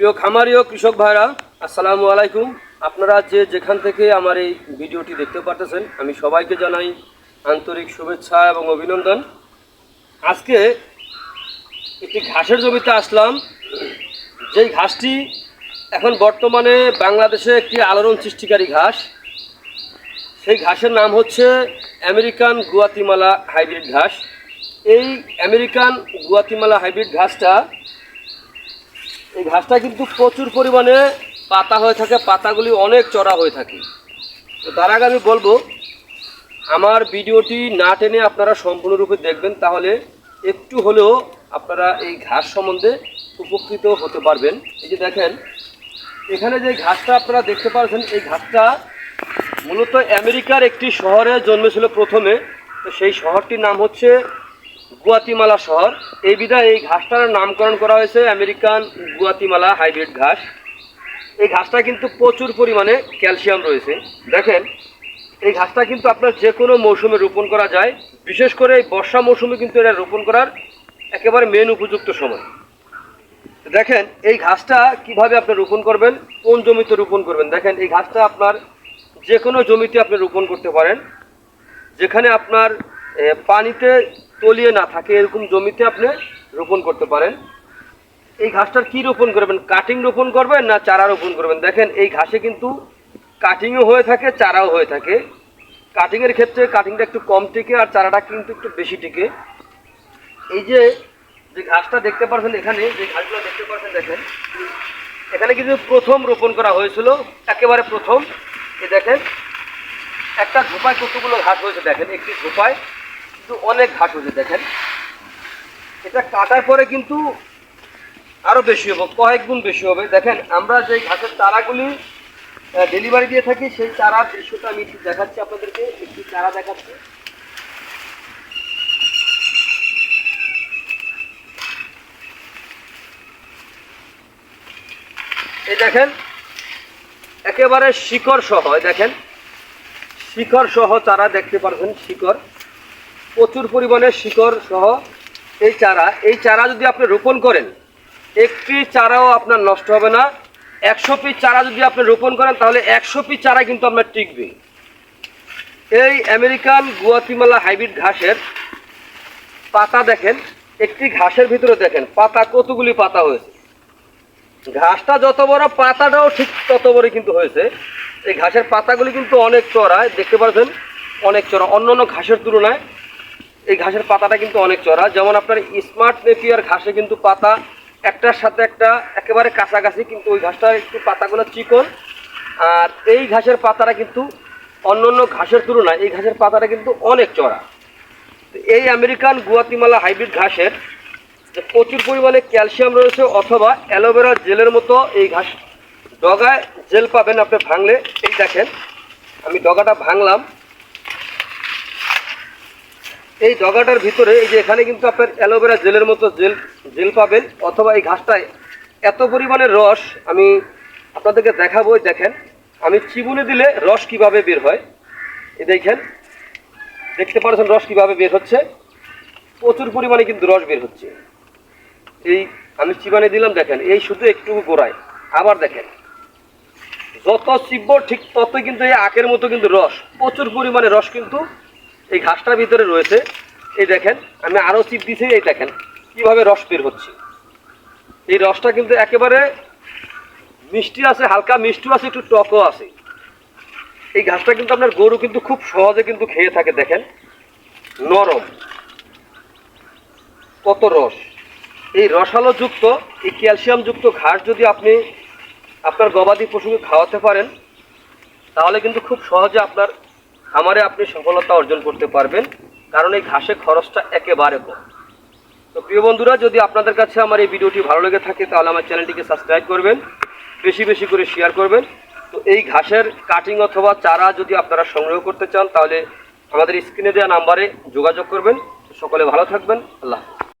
প্রিয় খামারি ও কৃষক ভাইরা, আসসালামু আলাইকুম। আপনারা যে যেখান থেকে আমার এই ভিডিওটি দেখতে পারতেছেন, আমি সবাইকে জানাই আন্তরিক শুভেচ্ছা এবং অভিনন্দন। আজকে একটি ঘাসের জমিতে আসলাম। যেই ঘাসটি এখন বর্তমানে বাংলাদেশে একটি আলোড়ন সৃষ্টিকারী ঘাস। সেই ঘাসের নাম হচ্ছে আমেরিকান গুয়াতিমালা হাইব্রিড ঘাস। এই আমেরিকান গুয়াতিমালা হাইব্রিড ঘাসটা এই ঘাসটা কিন্তু প্রচুর পরিমাণে পাতা হয়ে থাকে, পাতাগুলি অনেক চড়া হয়ে থাকে। তো তার আগে আমি বলব, আমার ভিডিওটি না টেনে আপনারা সম্পূর্ণরূপে দেখবেন, তাহলে একটু হলেও আপনারা এই ঘাস সম্বন্ধে উপকৃত হতে পারবেন। এই যে দেখেন, এখানে যে ঘাসটা আপনারা দেখতে পাচ্ছেন, এই ঘাসটা মূলত আমেরিকার একটি শহরে জন্মেছিল প্রথমে। তো সেই শহরটির নাম হচ্ছে গুয়াতিমালা শহর। এই বিধায় এই ঘাসটার নামকরণ করা হয়েছে আমেরিকান গুয়াতিমালা হাইব্রিড ঘাস। এই ঘাসটা কিন্তু প্রচুর পরিমাণে ক্যালসিয়াম রয়েছে। দেখেন, এই ঘাসটা কিন্তু আপনার যে কোনো মৌসুমে রোপণ করা যায়। বিশেষ করে এই বর্ষা মৌসুমে কিন্তু এটা রোপণ করার একেবারে মেন উপযুক্ত সময়। দেখেন, এই ঘাসটা কীভাবে আপনি রোপণ করবেন? কোন জমিতে রোপণ করবেন? দেখেন, এই ঘাসটা আপনার যে কোনো জমিতে আপনি রোপণ করতে পারেন। যেখানে আপনার পানিতে তলিয়ে না থাকে, এরকম জমিতে আপনি রোপণ করতে পারেন। এই ঘাসটার কি রোপণ করবেন? কাটিং রোপণ করবেন না চারা রোপণ করবেন? দেখেন, এই ঘাসে কিন্তু কাটিংও হয়ে থাকে, চারাও হয়ে থাকে। কাটিংয়ের ক্ষেত্রে কাটিংটা একটু কম টিকে আর চারাটা কিন্তু একটু বেশি টিকে। এই যে যে ঘাসটা দেখতে পাচ্ছেন এখানে, যে ঘাসগুলো দেখতে পাচ্ছেন দেখেন। এখানে কিন্তু প্রথম রোপণ করা হয়েছিল, একেবারে প্রথম। এ দেখেন, একটা ঝোপায় কতগুলো ঘাস হয়েছে, দেখেন, একটি ঝোপায় কিন্তু অনেক ঘাস হয়েছে দেখেন, এটা কাটার পরে কিন্তু আরও বেশি হবে, কয়েক গুণ বেশি হবে। দেখেন, আমরা যে ঘাসের চারাগুলি ডেলিভারি দিয়ে থাকি, সেই চারার দৃশ্যটা আমি একটু দেখাচ্ছি আপনাদেরকে, একটি চারা দেখাচ্ছি। এই দেখেন, একেবারে শিকড় সহ দেখেন, শিকড় সহ চারা দেখতে পারবেন, শিকড়। প্রচুর পরিমাণে শিকড় সহ এই চারা। এই চারা যদি আপনি রোপণ করেন, একটি চারাও আপনার নষ্ট হবে না। একশো পিস চারা যদি আপনি রোপণ করেন, তাহলে একশো পিস চারা কিন্তু আপনার টিকবে। এই আমেরিকান গুয়াতিমালা হাইব্রিড ঘাসের পাতা দেখেন, একটি ঘাসের ভিতরে দেখেন, পাতা কতগুলি পাতা হয়েছে। ঘাসটা যত বড়, পাতাটাও ঠিক তত বড় কিন্তু হয়েছে। এই ঘাসের পাতাগুলি কিন্তু অনেক চড়ায় দেখতে পাচ্ছেন? অনেক চড়া অন্য অন্য ঘাসের তুলনায় এই ঘাসের পাতাটা কিন্তু অনেক চড়া। যেমন আপনার স্মার্ট নেপিয়ার ঘাসে কিন্তু পাতা একটার সাথে একটা একেবারে কাছাকাছি, কিন্তু ওই ঘাসটার একটু পাতাগুলো চিকন। আর এই ঘাসের পাতাটা কিন্তু অন্য অন্য ঘাসের তুলনায় এই ঘাসের পাতাটা কিন্তু অনেক চড়া। এই আমেরিকান গুয়াতিমালা হাইব্রিড ঘাসের প্রচুর পরিমাণে ক্যালসিয়াম রয়েছে অথবা অ্যালোভেরা জেলের মতো এই ঘাস ডগায় জেল পাবেন আপনি ভাঙলে। এই দেখেন, আমি ডগাটা ভাঙলাম। এই ডগাটার ভিতরে এই যে এখানে কিন্তু আপনার অ্যালোভেরা জেলের মতো জেল জেল পাবেন, অথবা এই ঘাসটায় এত পরিমাণে রস, আমি আপনাদেরকে দেখাবো দেখেন। আমি চিবুনে দিলে রস কীভাবে বের হয়? এই দেখেন। দেখতে পাচ্ছেন রস কীভাবে বের হচ্ছে? প্রচুর পরিমাণে কিন্তু রস বের হচ্ছে। এই আমি চিবানে দিলাম, দেখেন। এই শুধু একটু গোড়ায়। আবার দেখেন। যত চিব্ব ঠিক ততই কিন্তু এই আখের মতো কিন্তু রস। প্রচুর পরিমাণে রস কিন্তু এই ঘাসটার ভিতরে রয়েছে। এই দেখেন, আমি আরও চিপ দিছি, এই দেখেন, কীভাবে রস বের হচ্ছে। এই রসটা কিন্তু একেবারে মিষ্টি আছে, হালকা মিষ্টিও আছে, একটু টকও আছে। এই ঘাসটা কিন্তু আপনার গরু কিন্তু খুব সহজে কিন্তু খেয়ে থাকে, দেখেন। নরম। কত রস। এই রসালোযুক্ত, এই ক্যালসিয়ামযুক্ত ঘাস যদি আপনি আপনার গবাদি পশুকে খাওয়াতে পারেন, তাহলে কিন্তু খুব সহজে আপনার খামারে আপনি সফলতা অর্জন করতে পারবেন, কারণ এই ঘাসে খরচটা একেবারে কম। তো প্রিয় বন্ধুরা, যদি আপনাদের কাছে আমার এই ভিডিওটি ভালো লেগে থাকে, তাহলে আমার চ্যানেলটিকে সাবস্ক্রাইব করবেন, বেশি বেশি করে শেয়ার করবেন। তো এই ঘাসের কাটিং অথবা চারা যদি আপনারা সংগ্রহ করতে চান, তাহলে আমাদের স্ক্রিনে দেওয়া নাম্বারে যোগাযোগ করবেন। সকলে ভালো থাকবেন। আল্লাহ।